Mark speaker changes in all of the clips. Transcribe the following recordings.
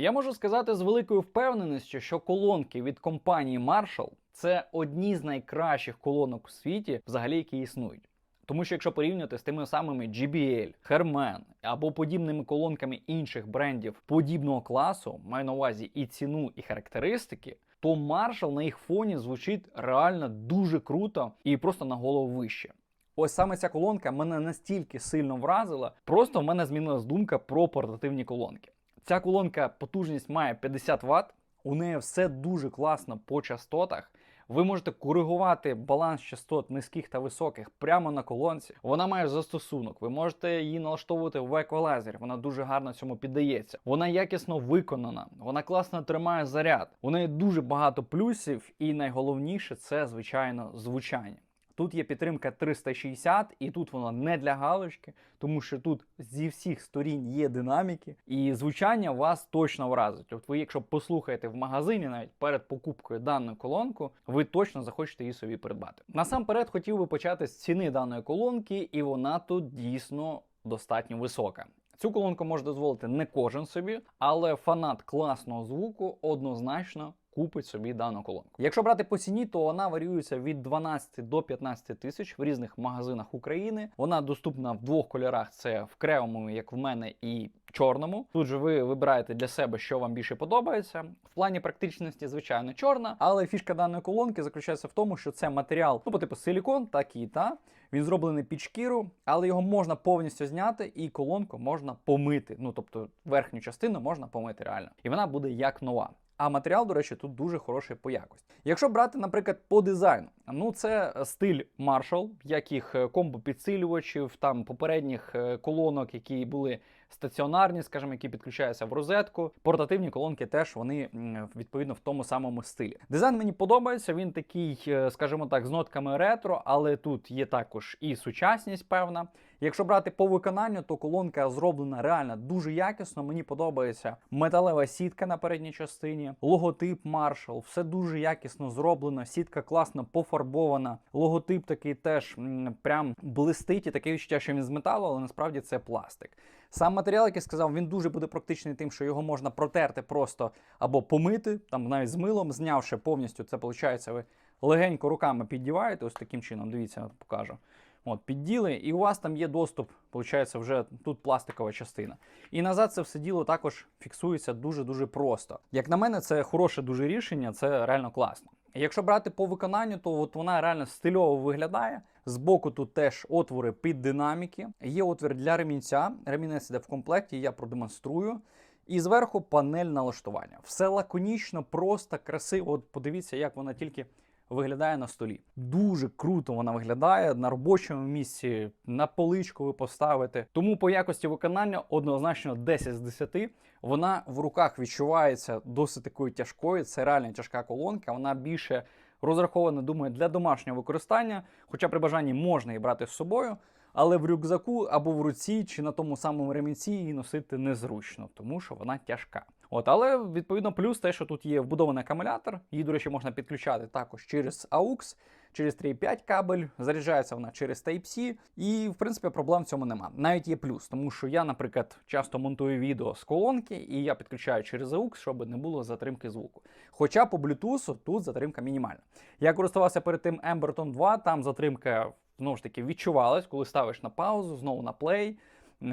Speaker 1: Я можу сказати з великою впевненістю, що колонки від компанії Marshall це одні з найкращих колонок у світі, взагалі, які існують. Тому що якщо порівнювати з тими самими JBL, Herman або подібними колонками інших брендів подібного класу, маю на увазі і ціну, і характеристики, то Marshall на їх фоні звучить реально дуже круто і просто на голову вище. Ось саме ця колонка мене настільки сильно вразила, просто в мене змінилась думка про портативні колонки. Ця колонка потужність має 50 Вт, у неї все дуже класно по частотах. Ви можете коригувати баланс частот низьких та високих прямо на колонці. Вона має застосунок. Ви можете її налаштовувати в еквалайзері. Вона дуже гарно цьому піддається. Вона якісно виконана, вона класно тримає заряд. У неї дуже багато плюсів, і найголовніше це звичайно звучання. Тут є підтримка 360, і тут вона не для галочки, тому що тут зі всіх сторін є динаміки, і звучання вас точно вразить. От ви, якщо послухаєте в магазині, навіть перед покупкою даної колонку, ви точно захочете її собі придбати. Насамперед хотів би почати з ціни даної колонки, і вона тут дійсно достатньо висока. Цю колонку може дозволити не кожен собі, але фанат класного звуку однозначно купить собі дану колонку. Якщо брати по ціні, то вона варіюється від 12 до 15 тисяч в різних магазинах України. Вона доступна в двох кольорах: це в кремовому, як в мене, і чорному. Тут же ви вибираєте для себе, що вам більше подобається. В плані практичності, звичайно, чорна, але фішка даної колонки заключається в тому, що це матеріал, ну по типу силікон, так і та. Він зроблений під шкіру, але його можна повністю зняти, і колонку можна помити. Ну тобто верхню частину можна помити реально, і вона буде як нова. А матеріал, до речі, тут дуже хороший по якості. Якщо брати, наприклад, по дизайну, ну це стиль Marshall, як їх комбо-підсилювачів, там попередніх е, колонок, які були стаціонарні, скажімо, які підключаються в розетку. Портативні колонки теж вони відповідно в тому самому стилі. Дизайн мені подобається. Він такий, е, скажімо так, з нотками ретро, але тут є також і сучасність певна. Якщо брати по виконанню, то колонка зроблена реально дуже якісно. Мені подобається металева сітка на передній частині, логотип Marshall, все дуже якісно зроблено. Сітка класно пофарбована. Логотип такий теж прям блистить і таке відчуття, що він з металу, але насправді це пластик. Сам матеріал, як я сказав, він дуже буде практичний тим, що його можна протерти просто або помити, там навіть з милом, знявши повністю, це виходить, ви легенько руками піддіваєте, ось таким чином, дивіться, покажу. От, підділи, і у вас там є доступ, виходить, вже тут пластикова частина. І назад це все діло також фіксується дуже-дуже просто. Як на мене, це хороше дуже рішення, це реально класно. Якщо брати по виконанню, то от вона реально стильово виглядає. Збоку тут теж отвори під динаміки. Є отвір для ремінця. Ремінець іде в комплекті, я продемонструю. І зверху панель налаштування. Все лаконічно, просто, красиво. От подивіться, як вона тільки виглядає на столі. Дуже круто вона виглядає на робочому місці, на поличку ви поставите. Тому по якості виконання однозначно 10 з 10. Вона в руках відчувається досить такою тяжкою. Це реально тяжка колонка. Вона більше розрахована, думаю, для домашнього використання. Хоча при бажанні можна її брати з собою. Але в рюкзаку або в руці чи на тому самому ремінці її носити незручно, тому що вона тяжка. От, але відповідно плюс те, що тут є вбудований акумулятор. Її, до речі, можна підключати також через AUX, через 3.5 кабель. Заряджається вона через Type-C, і в принципі проблем в цьому нема. Навіть є плюс, тому що я, наприклад, часто монтую відео з колонки, і я підключаю через AUX, щоб не було затримки звуку. Хоча по Bluetooth тут затримка мінімальна. Я користувався перед тим Emberton 2, там затримка знову ж таки відчувалась, коли ставиш на паузу, знову на плей.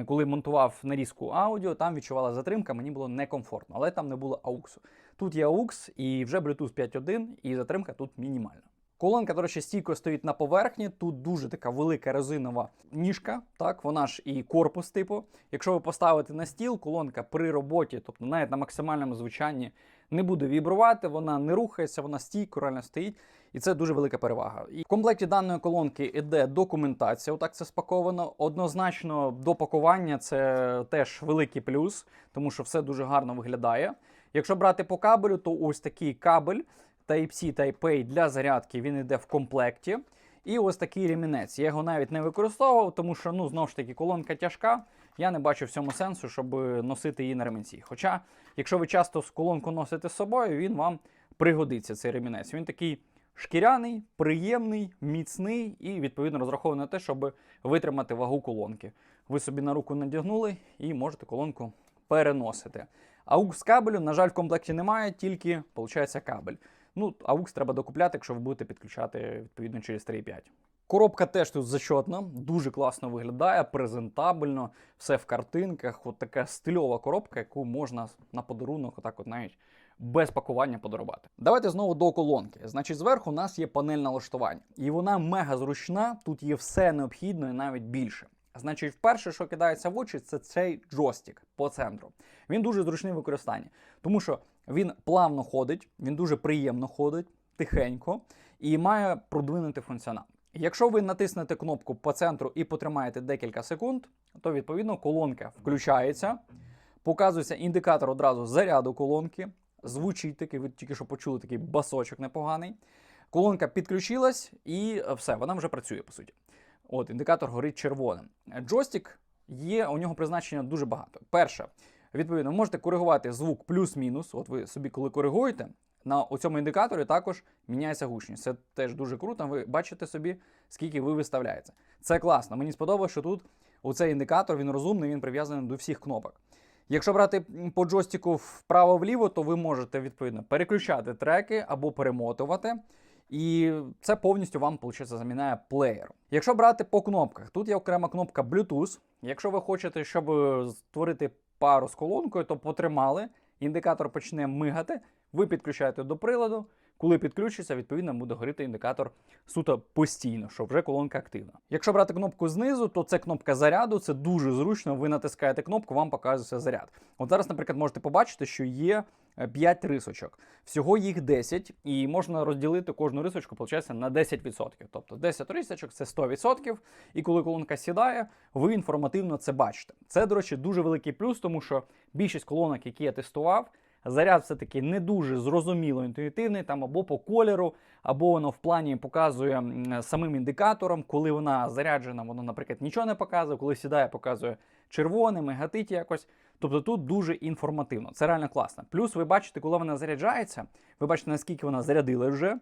Speaker 1: Коли монтував нарізку аудіо, там відчувала затримка, мені було некомфортно, але там не було AUX. Тут є AUX і вже Bluetooth 5.1, і затримка тут мінімальна. Колонка, до речі, стійко стоїть на поверхні. Тут дуже така велика резинова ніжка, так, вона ж і корпус, типу. Якщо ви поставите на стіл, колонка при роботі, тобто навіть на максимальному звучанні, не буде вібрувати, вона не рухається, вона стійко реально стоїть. І це дуже велика перевага. І в комплекті даної колонки йде документація. Отак це спаковано. Однозначно, до пакування це теж великий плюс, тому що все дуже гарно виглядає. Якщо брати по кабелю, то ось такий кабель Type-C, Type-A для зарядки він йде в комплекті. І ось такий ремінець. Я його навіть не використовував, тому що, ну, знову ж таки, колонка тяжка. Я не бачу в цьому сенсу, щоб носити її на ремінці. Хоча, якщо ви часто колонку носите з собою, він вам пригодиться цей ремінець. Він такий шкіряний, приємний, міцний і відповідно розрахований на те, щоб витримати вагу колонки. Ви собі на руку надягнули і можете колонку переносити. AUX кабелю, на жаль, в комплекті немає, тільки виходить кабель. Ну, AUX треба докупляти, якщо ви будете підключати відповідно через 3.5. Коробка теж тут зачетна, дуже класно виглядає, презентабельно, все в картинках. От така стильова коробка, яку можна на подарунок, отак от навіть без пакування подарувати. Давайте знову до колонки. Значить, зверху у нас є панель налаштування, і вона мега зручна. Тут є все необхідне, і навіть більше. Значить, вперше, що кидається в очі, це цей джойстик по центру. Він дуже зручний в використанні, тому що він плавно ходить, він дуже приємно ходить, тихенько і має продвинутий функціонал. Якщо ви натиснете кнопку по центру і потримаєте декілька секунд, то відповідно колонка включається, показується індикатор одразу заряду колонки, звучить такий, ви тільки що почули такий басочок непоганий. Колонка підключилась і все, вона вже працює по суті. От, індикатор горить червоним. Джойстик є, у нього призначення дуже багато. Перше, відповідно, ви можете коригувати звук плюс-мінус. От ви собі, коли коригуєте, на цьому індикаторі також міняється гучність. Це теж дуже круто. Ви бачите собі, скільки ви виставляєте. Це класно. Мені сподобалося, що тут оцей індикатор він розумний, він прив'язаний до всіх кнопок. Якщо брати по джойстику вправо-вліво, то ви можете відповідно переключати треки або перемотувати. І це повністю вам виходить, заміняє плеєр. Якщо брати по кнопках, тут є окрема кнопка Bluetooth. Якщо ви хочете, щоб створити пару з колонкою, то потримали, індикатор почне мигати, ви підключаєте до приладу. Коли підключиться, відповідно буде горіти індикатор суто постійно, що вже колонка активна. Якщо брати кнопку знизу, то це кнопка заряду, це дуже зручно. Ви натискаєте кнопку, вам показується заряд. От зараз, наприклад, можете побачити, що є 5 рисочок. Всього їх 10, і можна розділити кожну рисочку, виходить, на 10%. Тобто 10 рисочок це 100%. І коли колонка сідає, ви інформативно це бачите. Це, до речі, дуже великий плюс, тому що більшість колонок, які я тестував, Заряд все-таки не дуже зрозуміло інтуїтивний, там або по кольору, або воно в плані показує самим індикатором, коли вона заряджена, воно, наприклад, нічого не показує, коли сідає, показує червоне, мигатить якось. Тобто тут дуже інформативно. Це реально класно. Плюс ви бачите, коли вона заряджається, ви бачите, наскільки вона зарядила вже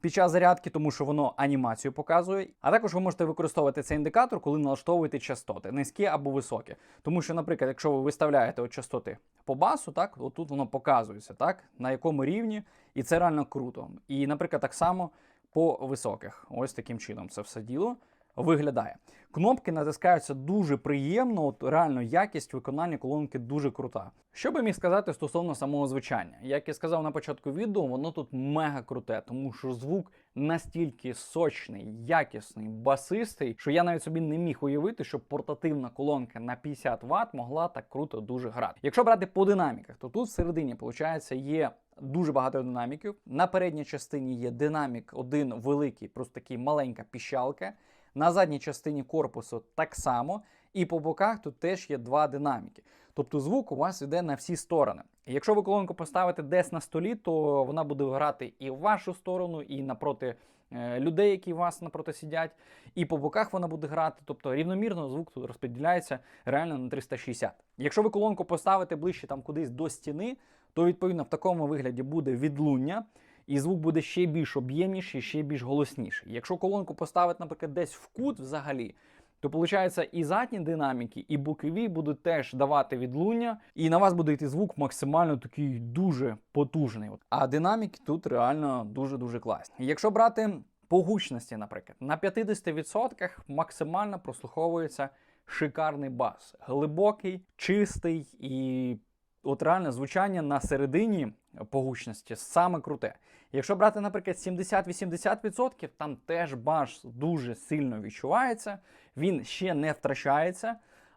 Speaker 1: під час зарядки, тому що воно анімацію показує. А також ви можете використовувати цей індикатор, коли налаштовуєте частоти, низькі або високі. Тому що, наприклад, якщо ви виставляєте от частоти по басу, так отут воно показується, так на якому рівні, і це реально круто. І, наприклад, так само по високих. Ось таким чином це все діло виглядає. Кнопки натискаються дуже приємно, от реально якість виконання колонки дуже крута. Що би міг сказати стосовно самого звучання? Як я сказав на початку відео, воно тут мега круте, тому що звук настільки сочний, якісний, басистий, що я навіть собі не міг уявити, що портативна колонка на 50 Вт могла так круто дуже грати. Якщо брати по динаміках, то тут всередині, виходить, є. Дуже багато динаміків. На передній частині є динамік, один великий, просто такий маленька піщалка. На задній частині корпусу так само, і по боках тут теж є два динаміки. Тобто звук у вас йде на всі сторони. Якщо ви колонку поставите десь на столі, то вона буде грати і в вашу сторону, і напроти е, людей, які у вас напроти сидять, і по боках вона буде грати. Тобто рівномірно звук тут розподіляється реально на 360. Якщо ви колонку поставите ближче там кудись до стіни, то відповідно в такому вигляді буде відлуння і звук буде ще більш об'ємніший, ще більш голосніший. Якщо колонку поставити, наприклад, десь в кут взагалі, то виходить, і задні динаміки, і бокові будуть теж давати відлуння, і на вас буде йти звук максимально такий дуже потужний. А динаміки тут реально дуже-дуже класні. Якщо брати по гучності, наприклад, на 50% максимально прослуховується шикарний бас, глибокий, чистий і от реальне звучання на середині по гучності саме круте. Якщо брати, наприклад, 70-80%, там теж баш дуже сильно відчувається, він ще не втрачається,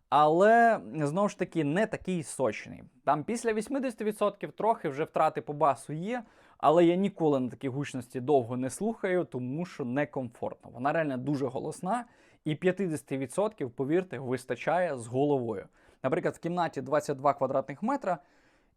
Speaker 1: але знову ж таки не такий сочний. Там після 80% трохи вже втрати по басу є, але я ніколи на такій гучності довго не слухаю, тому що некомфортно. Вона реально дуже голосна, і 50%, повірте, вистачає з головою. Наприклад, в кімнаті 22 квадратних метра.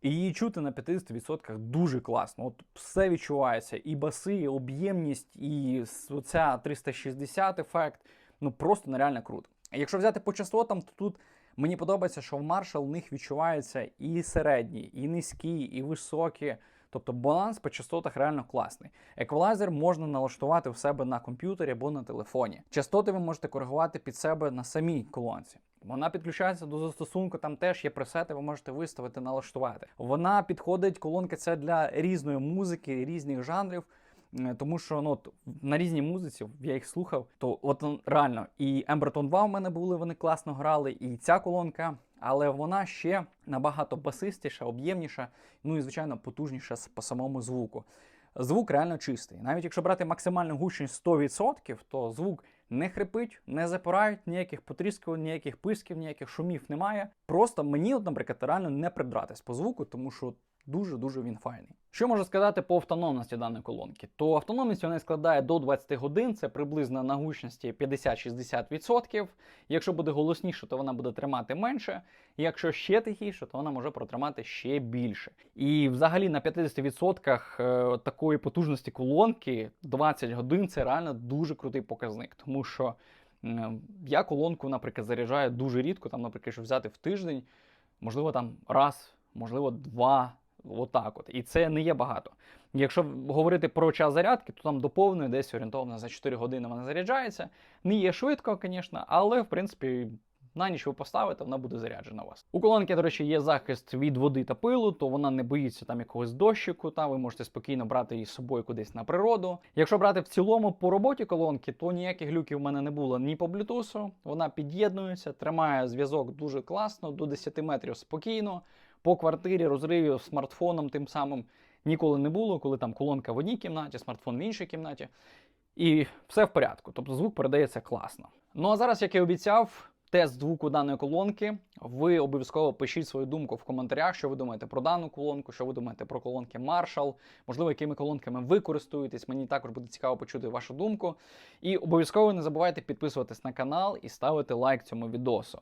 Speaker 1: І її чути на 50% дуже класно. От все відчувається. І баси, і об'ємність, і оця 360 ефект. Ну просто нереально круто. Якщо взяти по частотам, то тут мені подобається, що в Marshall в них відчувається і середні, і низькі, і високі. Тобто баланс по частотах реально класний. Еквалайзер можна налаштувати в себе на комп'ютері або на телефоні. Частоти ви можете коригувати під себе на самій колонці. Вона підключається до застосунку, там теж є пресети, ви можете виставити, налаштувати. Вона підходить, колонка ця для різної музики, різних жанрів. Тому що ну, на різній музиці я їх слухав, то от реально і Ембертон 2 в мене були, вони класно грали, і ця колонка, але вона ще набагато басистіша, об'ємніша, ну і звичайно потужніша по самому звуку. Звук реально чистий. Навіть якщо брати максимальну гучність 100%, то звук не хрипить, не запирають, ніяких потріскувань, ніяких писків, ніяких шумів немає. Просто мені, от, наприклад, реально не придратись по звуку, тому що дуже-дуже він файний. Що можу сказати по автономності даної колонки? То автономність вона складає до 20 годин, це приблизно на гучності 50-60%. Якщо буде голосніше, то вона буде тримати менше. Якщо ще тихіше, то вона може протримати ще більше. І взагалі на 50% е, такої потужності колонки 20 годин це реально дуже крутий показник, тому що я колонку, наприклад, заряджаю дуже рідко, там, наприклад, щоб взяти в тиждень, можливо, там раз, можливо, два. Отак от. І це не є багато. Якщо говорити про час зарядки, то там до повної десь орієнтовно за 4 години вона заряджається. Не є швидко, звісно, але в принципі на ніч ви поставите, вона буде заряджена у вас. У колонки, до речі, є захист від води та пилу, то вона не боїться там якогось дощику, та ви можете спокійно брати її з собою кудись на природу. Якщо брати в цілому по роботі колонки, то ніяких глюків в мене не було ні по блютусу. Вона під'єднується, тримає зв'язок дуже класно, до 10 метрів спокійно. По квартирі розривів смартфоном тим самим ніколи не було, коли там колонка в одній кімнаті, смартфон в іншій кімнаті. І все в порядку. Тобто звук передається класно. Ну а зараз, як і обіцяв, тест звуку даної колонки. Ви обов'язково пишіть свою думку в коментарях, що ви думаєте про дану колонку, що ви думаєте про колонки Marshall, можливо, якими колонками ви користуєтесь. Мені також буде цікаво почути вашу думку. І обов'язково не забувайте підписуватись на канал і ставити лайк цьому відосу.